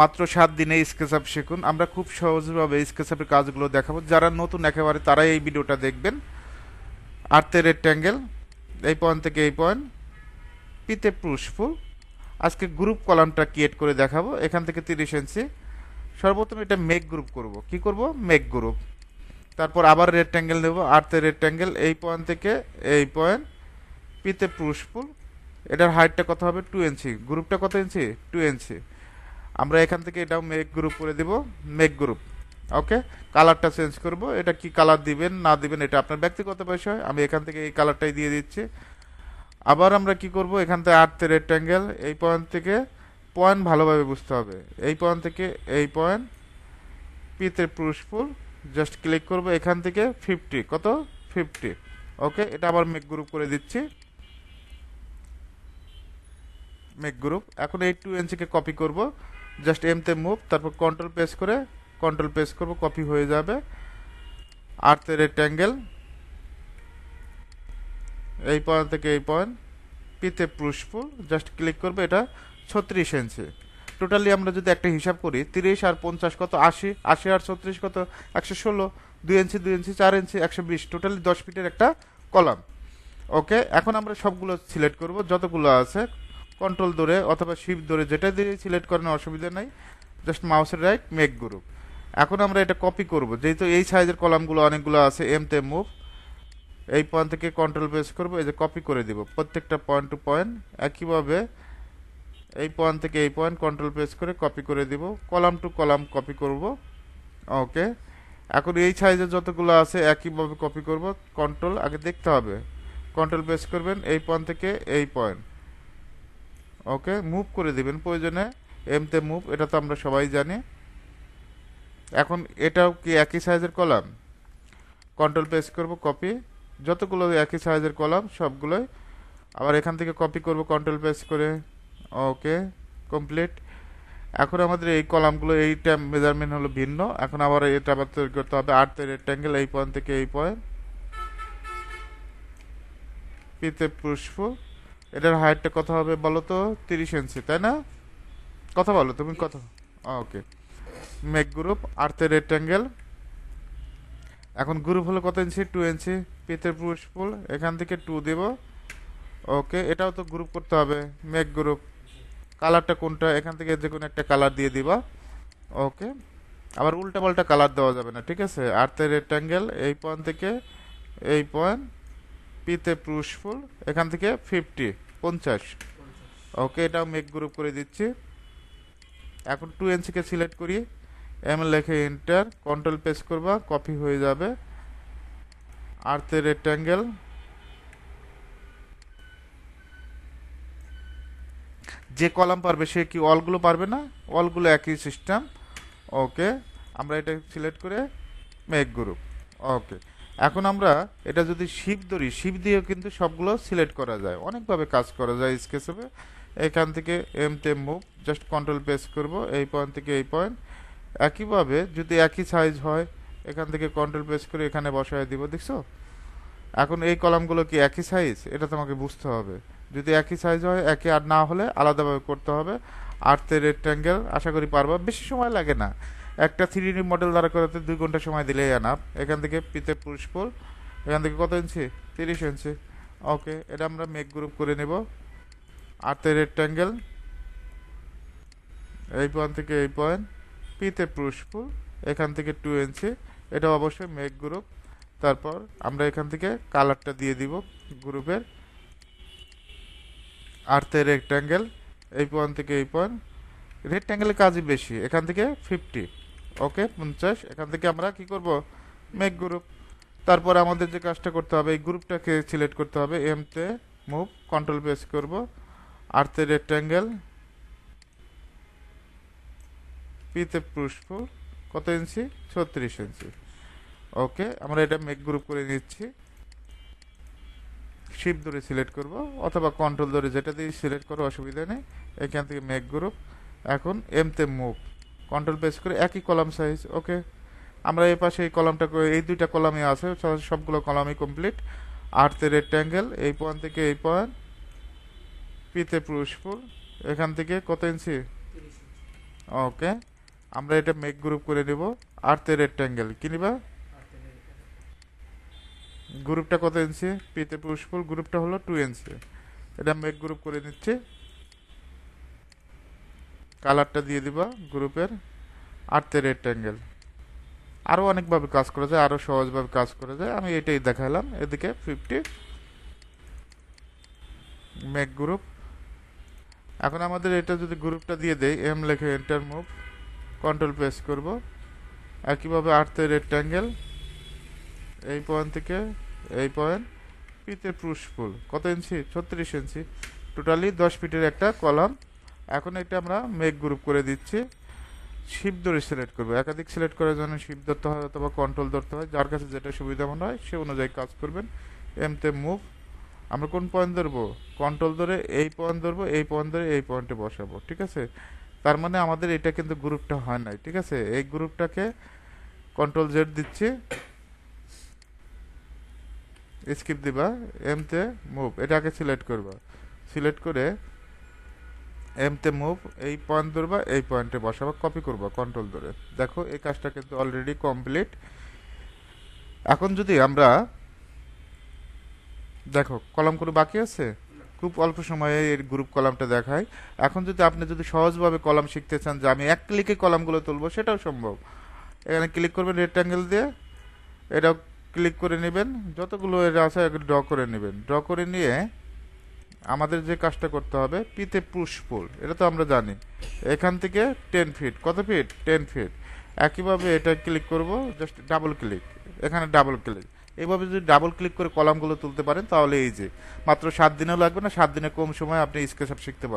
মাত্র সাত দিনে স্কেচআপ শিখুন। আমরা খুব সহজভাবে স্কেচআপের কাজগুলো দেখাবো। যারা নতুন একেবারে, তারাই এই ভিডিওটা দেখবেন। আর্থে রেক্ট্যাঙ্গেল এই পয়েন্ট থেকে এই পয়েন্ট, পিতে পুষ্ফুল আজকে গ্রুপ কলামটা ক্রিয়েট করে দেখাবো। এখান থেকে তিরিশ ইঞ্চি। সর্বপ্রথম এটা মেক গ্রুপ করব। কি করব? Make group. তারপর আবার রেক্ট্যাঙ্গেল নেব। আর্থে রেক্ট্যাঙ্গেল এই পয়েন্ট থেকে এই পয়েন্ট, পিতে পুষ্ফুল এটার হাইটটা কত হবে? Two inch. গ্রুপটা কত ইঞ্চি? টু ইঞ্চি। আমরা এখান থেকে এটাও মেক গ্রুপ করে দিব মেক গ্রুপ ওকে কালারটা চেঞ্জ করব, এটা কি কালার দিবেন, না দিবেন, এটা আপনার ব্যক্তিগত বিষয়, আমি এখান থেকে এই কালারটাই দিয়ে দিচ্ছি। আবার আমরা কি করব, এখান থেকে আটতে রেক্ট্যাঙ্গেল এই পয়েন্ট থেকে পয়েন্ট ভালোভাবে বুঝতে হবে। এই পয়েন্ট থেকে এই পয়েন্ট পিতে পুষ্পুল জাস্ট ক্লিক করব, এখান থেকে ফিফটি কত? ফিফটি ওকে এটা আবার মেক গ্রুপ করে দিচ্ছি। মেক গ্রুপ এখন এই টু এনসিকে কপি করব। জাস্ট এমতে মুভ তারপর কন্ট্রোল প্রেস করে কন্ট্রোল প্রেস করব কপি হয়ে যাবে। আর্থের রেক্ট্যাঙ্গেল এই পয়েন্ট থেকে এই পয়েন্ট পিতে পুষ্পুল জাস্ট ক্লিক করবে এটা ছত্রিশ ইঞ্চি টোটালি আমরা যদি একটা হিসাব করি, তিরিশ আর পঞ্চাশ কত? আশি আশি আর ছত্রিশ কত? একশো ষোলো, দুই ইঞ্চি দুই ইঞ্চি চার ইঞ্চি একশো বিশ। টোটালি দশ ফিটের একটা কলাম ওকে এখন আমরা সবগুলো সিলেক্ট করব, যতগুলো আছে কন্ট্রোল ধরে অথবা শিপ ধরে যেটা দিয়ে সিলেক্ট করেন অসুবিধা নাই জাস্ট মাউসের রাইট মেক গ্রুপ এখন আমরা এটা কপি করব, যেহেতু এই সাইজের কলামগুলো অনেকগুলো আছে এম তে মুভ এই পয়েন্ট থেকে কন্ট্রোল প্রেস করব, এই যে কপি করে দিব। প্রত্যেকটা পয়েন্ট টু পয়েন্ট একইভাবে এই পয়েন্ট থেকে এই পয়েন্ট কন্ট্রোল প্রেস করে কপি করে দিব। কলাম টু কলাম কপি করব। ওকে এখন এই সাইজের যতগুলো আছে, একইভাবে কপি করব। কন্ট্রোল আগে দেখতে হবে। কন্ট্রোল প্রেস করবেন, এই পয়েন্ট থেকে এই পয়েন্ট ওকে মুভ করে দিবেন প্রয়োজনে। এমতে মুভ এটা তো আমরা সবাই জানি। এখন এটাও কি একই সাইজের কলাম? কন্ট্রোল প্রেস করব কপি যতগুলো একই সাইজের কলাম, সবগুলোই। আবার এখান থেকে কপি করব কন্ট্রোল প্রেস করে। ওকে কমপ্লিট এখন আমাদের এই কলামগুলো, এইটা মেজারমেন্ট হলো ভিন্ন। এখন আবার এটা আবার তৈরি করতে হবে আর্থের রেক্ট্যাঙ্গেল এই পয়েন্ট থেকে এই পয়েন্ট পিতে পুষ্প এটার হাইটটা কত হবে বলো তো তিরিশ ইঞ্চি তাই না? কথা বলো, তুমি কত ওকে মেক গ্রুপ আর্থের রেক্ট্যাঙ্গেল এখন গ্রুপ হলো কত ইঞ্চি টু ইঞ্চি পিতে পুষ্পুল এখান থেকে টু দেব। ওকে এটাও তো গ্রুপ করতে হবে। মেক গ্রুপ কালারটা কোনটা? এখান থেকে যে কোনো একটা কালার দিয়ে দিবা। ওকে আবার উল্টা পাল্টা কালার দেওয়া যাবে না, ঠিক আছে? আর্থের রেক্ট্যাঙ্গেল এই পয়েন্ট থেকে এই পয়েন্ট পিতে পুষ্পুল এখান থেকে ফিফটি পঞ্চাশ। ওকে এটাও মেক গ্রুপ করে দিচ্ছি। এখন টু এনসিকে সিলেক্ট করি। এম লেখে এন্টার কন্ট্রোল প্রেস করবা কপি হয়ে যাবে। আর্থে রেক্ট্যাঙ্গেল যে কলাম পারবে, সে কি অলগুলো পারবে না? অলগুলো একই সিস্টেম ওকে আমরা এটা সিলেক্ট করে মেক গ্রুপ ওকে এখন আমরা এটা যদি শিপ ধরি শিপ দিয়েও কিন্তু সবগুলো সিলেক্ট করা যায়। অনেকভাবে কাজ করা যায় স্কেচে এখান থেকে এম তে মুভ জাস্ট কন্ট্রোল প্রেস করব, এই পয়েন্ট থেকে এই পয়েন্ট একইভাবে যদি একই সাইজ হয়, এখান থেকে কন্ট্রোল প্রেস করে এখানে বসায় দিব, দেখছ? এখন এই কলামগুলো কি একই সাইজ এটা তোমাকে বুঝতে হবে। যদি একই সাইজ হয়, একই আর না হলে আলাদাভাবে করতে হবে। আর্থে রেক্ট্যাঙ্গেল আশা করি পারবা। বেশি সময় লাগে না। একটা থ্রি মডেল দ্বারা করাতে দুই ঘণ্টা সময় দিলেই আনাপ এখান থেকে পিতে পুষ্পল এখান থেকে কত ইঞ্চি তিরিশ ইঞ্চি ওকে এটা আমরা মেক গ্রুপ করে নেব। আর্থে রেক্ট্যাঙ্গেল এই পয়েন্ট থেকে এই পয়েন্ট পিতে পুষ্পুল এখান থেকে টু ইঞ্চি এটা অবশ্যই মেক গ্রুপ তারপর আমরা এখান থেকে কালারটা দিয়ে দিব গ্রুপের আর্থে রেক্ট্যাঙ্গেল এই পয়েন্ট থেকে এই পয়েন্ট রেক্ট্যাঙ্গেলের কাজই বেশি। এখান থেকে ফিফটি ওকে, পঞ্চাশ। এখান থেকে আমরা কি করব? মেক গ্রুপ তারপর আমাদের যে কাজটা করতে হবে, এই গ্রুপটাকে সিলেক্ট করতে হবে। এমতে মুভ কন্ট্রোল প্রেস করব। আর্থে রেক্ট্যাঙ্গেল পিতে পুষ্প কত ইঞ্চি ছত্রিশ ইঞ্চি ওকে, আমরা এটা মেক গ্রুপ করে নিচ্ছি। শিপ ধরে সিলেক্ট করব, অথবা কন্ট্রোল ধরে যেটা দিয়ে সিলেক্ট করো, অসুবিধা নেই। এখান থেকে মেক গ্রুপ এখন এমতে মুভ কন্ট্রোল প্রেস করে একই কলাম সাইজ ওকে আমরা এই পাশে এই কলামটা এই দুইটা কলামই আছে সবগুলো কলামই কমপ্লিট আর্থে রেক্ট্যাঙ্গেল এই পয়েন্ট থেকে এই পয়েন্ট পিতে পুষ্পুর এখান থেকে কত ইঞ্চি ওকে আমরা এটা মেক গ্রুপ করে নিব। আর্থের রেক্ট্যাঙ্গেল কি নিবা? গ্রুপটা কত ইঞ্চি পিতে পুষ্পুল গ্রুপটা হলো টু ইঞ্চি এটা মেক গ্রুপ করে নিচ্ছি। কালারটা দিয়ে দিবা গ্রুপের আর্থের রেক্ট্যাঙ্গেল আরও অনেকভাবে কাজ করা যায় আরও সহজভাবে কাজ করা যায়। আমি এটাই দেখালাম। এদিকে ফিফটি মেক গ্রুপ এখন আমাদের এটা যদি গ্রুপটা দিয়ে দেই এম লেখে এন্টার মুভ কন্ট্রোল প্রেস করব। একইভাবে আর্থের রেক্ট্যাঙ্গেল এই পয়েন্ট থেকে এই পয়েন্ট পিতে পুষ্পুল কত ইঞ্চি ছত্রিশ ইঞ্চি টোটালি দশ ফিটের একটা কলাম এখন এটা আমরা মেক গ্রুপ করে দিচ্ছি। শিপ ধরে সিলেক্ট করব। একাধিক সিলেক্ট করার জন্য শিপ ধরতে হয় অথবা কন্ট্রোল ধরতে হয়। যার কাছে যেটা সুবিধা মনে হয়, সে অনুযায়ী কাজ করবেন। এমতে মুভ আমরা কোন পয়েন্ট ধরবো? কন্ট্রোল ধরে এই পয়েন্ট ধরবো, এই পয়েন্ট ধরে এই পয়েন্টে বসাবো, ঠিক আছে? তার মানে আমাদের এটা কিন্তু গ্রুপটা হয় নাই, ঠিক আছে? এই গ্রুপটাকে কন্ট্রোল জেড দিচ্ছি। স্কিপ দিবা। এমতে মুভ এটাকে সিলেক্ট করবা। সিলেক্ট করে এমতে মুভ এই পয়েন্ট ধরবা, এই পয়েন্টে বসাবা কপি করবা কন্ট্রোল ধরে। দেখো, এই কাজটা কিন্তু অলরেডি কমপ্লিট এখন যদি আমরা, দেখো, কলাম করে বাকি আছে? খুব অল্প সময়ে এই গ্রুপ কলামটা দেখায় এখন যদি আপনি যদি সহজভাবে কলাম শিখতে চান যে আমি এক ক্লিকে কলামগুলো তুলবো, সেটাও সম্ভব। এখানে ক্লিক করবেন রেক্ট্যাঙ্গেল দিয়ে। এটাও ক্লিক করে নেবেন। যতগুলো এর আছে ড্র করে নেবেন। ড্র করে নিয়ে আমাদের যে কাজটা করতে হবে, পিতে পুশ পুল এটা তো আমরা জানি। এখান থেকে টেন ফিট কত ফিট টেন ফিট একইভাবে এটা ক্লিক করব জাস্ট ডাবল ক্লিক এখানে ডাবল ক্লিক এইভাবে যদি ডাবল ক্লিক করে কলামগুলো তুলতে পারেন, তাহলে এই যে, মাত্র সাত দিনেও লাগবে না, সাত দিনে কম সময় আপনি স্কেচ আপ শিখতে পারবেন।